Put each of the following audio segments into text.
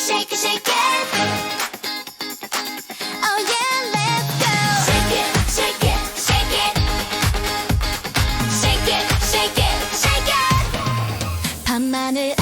shake it, shake it. Oh yeah, let's go. Shake it, shake it, shake it. Shake it, shake it, shake it. 밤하늘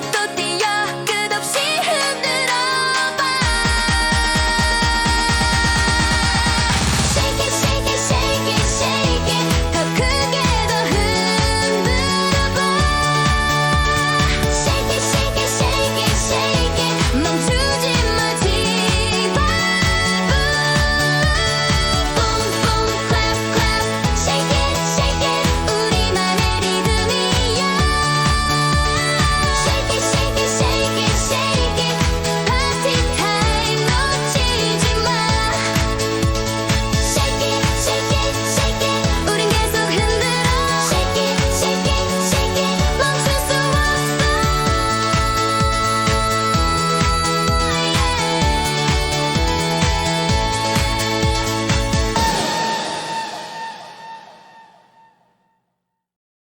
tutto ti